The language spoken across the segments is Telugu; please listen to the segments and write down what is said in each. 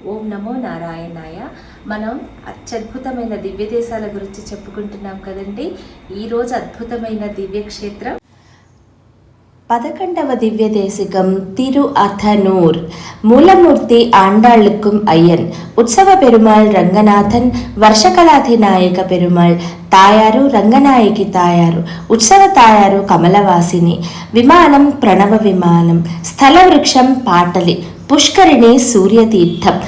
ఓం నమో నారాయణాయ. మనం అత్యద్భుతమైన దివ్య దేశాల గురించి చెప్పుకుంటున్నాం కదండి. ఈరోజు అద్భుతమైన దివ్యక్షేత్రం పదకొండవ దివ్య దేశికం తిరు అథనూర్ మూలమూర్తి ఆండాళ్ళుకుం అయ్యన్ ఉత్సవ పెరుమాళ్ రంగనాథన్ వర్షకళాధి నాయక పెరుమాళ్ తాయారు రంగనాయకి తాయారు ఉత్సవ తాయారు కమలవాసిని విమానం ప్రణవ విమానం స్థల వృక్షం పాటలి పుష్కరిణి సూర్యతీర్థం.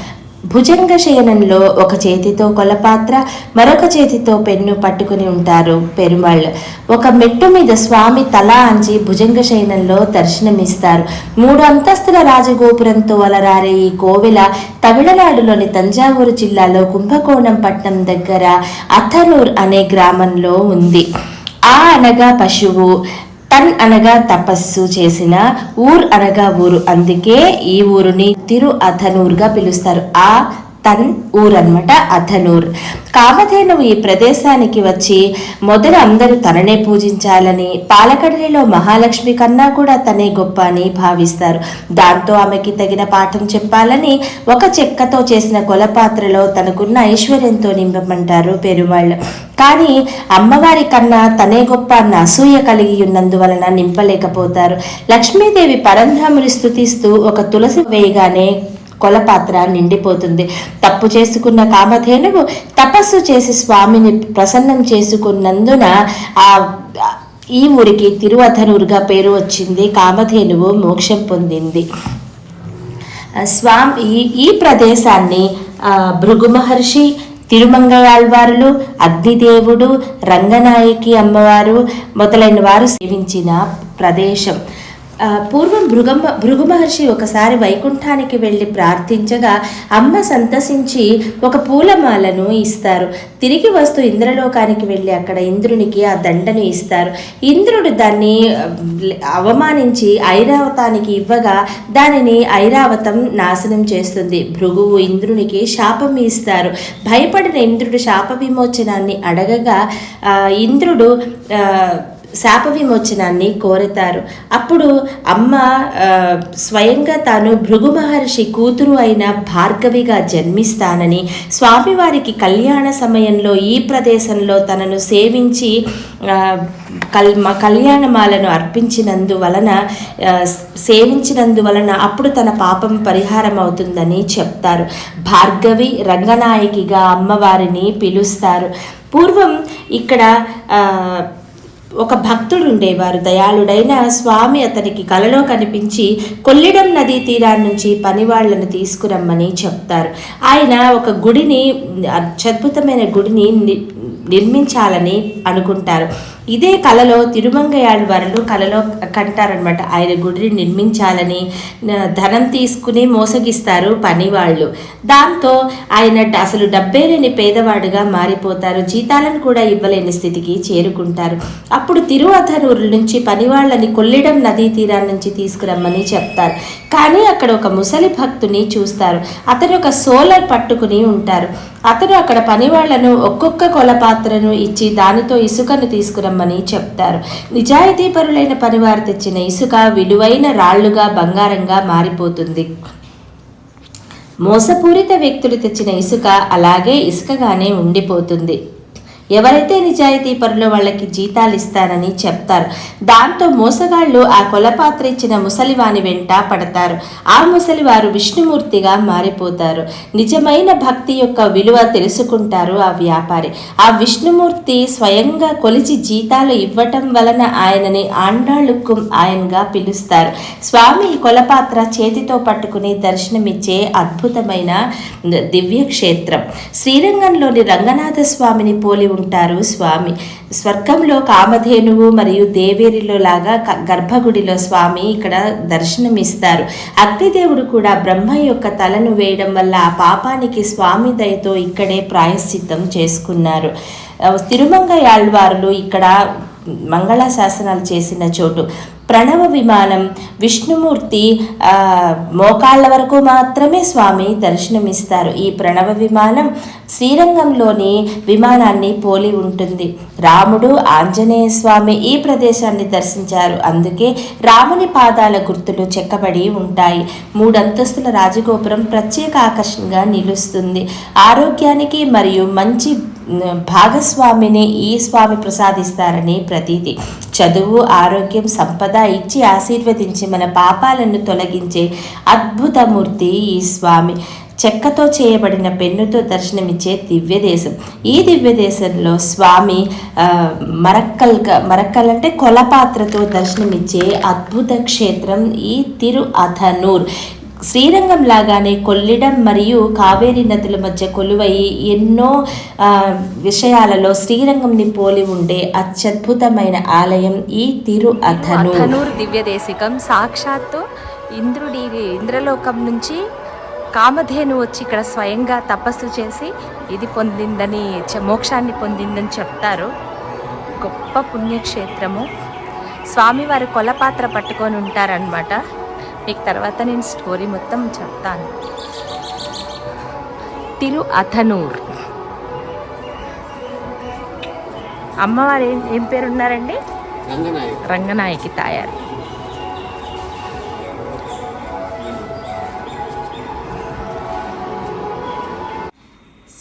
భుజంగ శయనంలో ఒక చేతితో కొలపాత్ర మరొక చేతితో పెన్ను పట్టుకుని ఉంటారు పెరుమాళ్ళు. ఒక మెట్టు మీద స్వామి తల అంచి భుజంగ శయనంలో దర్శనమిస్తారు. మూడు అంతస్తుల రాజగోపురంతో అలరారే ఈ కోవెల తమిళనాడులోని తంజావూరు జిల్లాలో కుంభకోణం పట్నం దగ్గర అథనూర్ అనే గ్రామంలో ఉంది. ఆ అనగా పశువు. తన్ అనగా తపస్సు చేసిన ఊర్ అనగా ఊరు. అందుకే ఈ ఊరుని తిరు అథనూర్గా పిలుస్తారు. ఆ తన్ ఊర్ అనమాట అథనూర్. కామధేనువు ఈ ప్రదేశానికి వచ్చి మొదట అందరూ తననే పూజించాలని పాలకడలిలో మహాలక్ష్మి కన్నా కూడా తనే గొప్ప అని భావిస్తారు. దాంతో ఆమెకి తగిన పాఠం చెప్పాలని ఒక చెక్కతో చేసిన కొలపాత్రలో తనకున్న ఐశ్వర్యంతో నింపమంటారు పెరుమాళ్ళు కానీ అమ్మవారి కన్నా తనే గొప్ప అన్న అసూయ కలిగి ఉన్నందువలన నింపలేకపోతారు. లక్ష్మీదేవి పరంధాముని స్థుతిస్తూ ఒక తులసి వేయగానే కొలపాత్ర నిండిపోతుంది. తప్పు చేసుకున్న కామధేనువు తపస్సు చేసి స్వామిని ప్రసన్నం చేసుకున్నందున ఆ ఈ ఊరికి తిరువధనూరుగా పేరు వచ్చింది. కామధేనువు మోక్షం పొందింది. స్వామి ఈ ఈ ప్రదేశాన్ని ఆ, భృగు మహర్షి తిరుమంగయాళ్వారులు అగ్నిదేవుడు రంగనాయకి అమ్మవారు మొదలైన వారు సేవించిన ప్రదేశం. పూర్వం భృగమ్మ భృగు మహర్షి ఒకసారి వైకుంఠానికి వెళ్ళి ప్రార్థించగా అమ్మ సంతసించి ఒక పూలమాలను ఇస్తారు. తిరిగి వస్తూ ఇంద్రలోకానికి వెళ్ళి అక్కడ ఇంద్రునికి ఆ దండను ఇస్తారు. ఇంద్రుడు దాన్ని అవమానించి ఐరావతానికి ఇవ్వగా దానిని ఐరావతం నాశనం చేస్తుంది. భృగువు ఇంద్రునికి శాపం ఇస్తారు. భయపడిన ఇంద్రుడు శాప విమోచనాన్ని అడగగా ఇంద్రుడు శాప విమోచనాన్ని కోరుతారు. అప్పుడు అమ్మ స్వయంగా తాను భృగు మహర్షి కూతురు అయిన భార్గవిగా జన్మిస్తానని స్వామివారికి కళ్యాణ సమయంలో ఈ ప్రదేశంలో తనను సేవించి కల్ మా కళ్యాణమాలను అర్పించినందువలన సేవించినందువలన అప్పుడు తన పాపం పరిహారం అవుతుందని చెప్తారు. భార్గవి రంగనాయకిగా అమ్మవారిని పిలుస్తారు. పూర్వం ఇక్కడ ఒక భక్తుడు ఉండేవారు దయాళుడైన స్వామి అతనికి కలలో కనిపించి కొల్లిడం నదీ తీరాన్ని నుంచి పనివాళ్ళను తీసుకురమ్మని చెప్తారు. ఆయన ఒక గుడిని అత్యద్భుతమైన గుడిని నిర్మించాలని అనుకుంటారు. ఇదే కలలో తిరుమంగయాళ్వారులు కలలో కంటారనమాట ఆయన గుడిని నిర్మించాలని ధనం తీసుకుని మోసగిస్తారు పనివాళ్ళు. దాంతో ఆయన అసలు డబ్బే లేని పేదవాడుగా మారిపోతారు. జీతాలను కూడా ఇవ్వలేని స్థితికి చేరుకుంటారు. అప్పుడు తిరువధనూరు నుంచి పనివాళ్ళని కొల్లిడం నదీ తీరాన్ని నుంచి తీసుకురమ్మని చెప్తారు. కానీ అక్కడ ఒక ముసలి భక్తుని చూస్తారు. అతను ఒక సోలర్ పట్టుకుని ఉంటారు. అతను అక్కడ పనివాళ్ళను ఒక్కొక్క కొలపాత్రను ఇచ్చి దానితో ఇసుకను తీసుకురమ్మని చెప్తారు. నిజాయితీపరులైన పనివారు తెచ్చిన ఇసుక విలువైన రాళ్ళుగా బంగారంగా మారిపోతుంది. మోసపూరిత వ్యక్తులు తెచ్చిన ఇసుక అలాగే ఇసుకగానే ఉండిపోతుంది. ఎవరైతే నిజాయితీ పరులు వాళ్ళకి జీతాలు ఇస్తారని చెప్తారు. దాంతో మోసగాళ్ళు ఆ కొలపాత్ర ఇచ్చిన ముసలివాని వెంట పడతారు. ఆ ముసలివారు విష్ణుమూర్తిగా మారిపోతారు. నిజమైన భక్తి యొక్క విలువ తెలుసుకుంటారు ఆ వ్యాపారి. ఆ విష్ణుమూర్తి స్వయంగా కొలిచి జీతాలు ఇవ్వటం వలన ఆయనని ఆండాళుక్కుం ఆయనగా పిలుస్తారు. స్వామి కొలపాత్ర చేతితో పట్టుకుని దర్శనమిచ్చే అద్భుతమైన దివ్య క్షేత్రం శ్రీరంగంలోని రంగనాథ స్వామిని పోలి ఉంటారు స్వామి. స్వర్గంలో కామధేనువు మరియు దేవేరిలో లాగా గర్భగుడిలో స్వామి ఇక్కడ దర్శనమిస్తారు. అగ్నిదేవుడు కూడా బ్రహ్మ యొక్క తలను వేయడం వల్ల ఆ పాపానికి స్వామి దయతో ఇక్కడే ప్రాయశ్చిత్తం చేసుకున్నారు. తిరుమంగయాళ్వారులు తిరుమంగ ఇక్కడ మంగళ శాసనాలు చేసిన చోటు. ప్రణవ విమానం విష్ణుమూర్తి మోకాళ్ళ వరకు మాత్రమే స్వామి దర్శనమిస్తారు. ఈ ప్రణవ విమానం శ్రీరంగంలోని విమానాన్ని పోలి ఉంటుంది. రాముడు ఆంజనేయ స్వామి ఈ ప్రదేశాన్ని దర్శించారు. అందుకే రాముని పాదాల గుర్తులు చెక్కబడి ఉంటాయి. మూడంతస్తుల రాజగోపురం ప్రత్యేక ఆకర్షణగా నిలుస్తుంది. ఆరోగ్యానికి మరియు మంచి భాగస్వామిని ఈ స్వామి ప్రసాదిస్తారని ప్రతీతి. చదువు ఆరోగ్యం సంపద ఇచ్చి ఆశీర్వదించి మన పాపాలను తొలగించే అద్భుతమూర్తి ఈ స్వామి. చెక్కతో చేయబడిన పెన్నుతో దర్శనమిచ్చే దివ్య దేశం ఈ దివ్య దేశంలో స్వామి మరక్కల్ మరక్కల్ అంటే కొలపాత్రతో దర్శనమిచ్చే అద్భుత క్షేత్రం ఈ తిరు అథనూర్ శ్రీరంగం లాగానే కొల్లిడం మరియు కావేరీ నదుల మధ్య కొలువై ఎన్నో విషయాలలో శ్రీరంగంని పోలి ఉండే అత్యద్భుతమైన ఆలయం ఈ తిరు అథనూర్ దివ్య దేశికం సాక్షాత్తు ఇంద్రుడి ఇంద్రలోకం నుంచి కామధేను వచ్చి ఇక్కడ స్వయంగా తపస్సు చేసి ఇది పొందిందని మోక్షాన్ని పొందిందని చెప్తారు. గొప్ప పుణ్యక్షేత్రము. స్వామివారి కొలపాత్ర పట్టుకొని ఉంటారనమాట మీకు తర్వాత నేను స్టోరీ మొత్తం చెప్తాను. తిరు అథనూర్. అమ్మవారు ఏం ఏం పేరు ఉన్నారండి రంగనాయక్. రంగనాయకి తాయారు.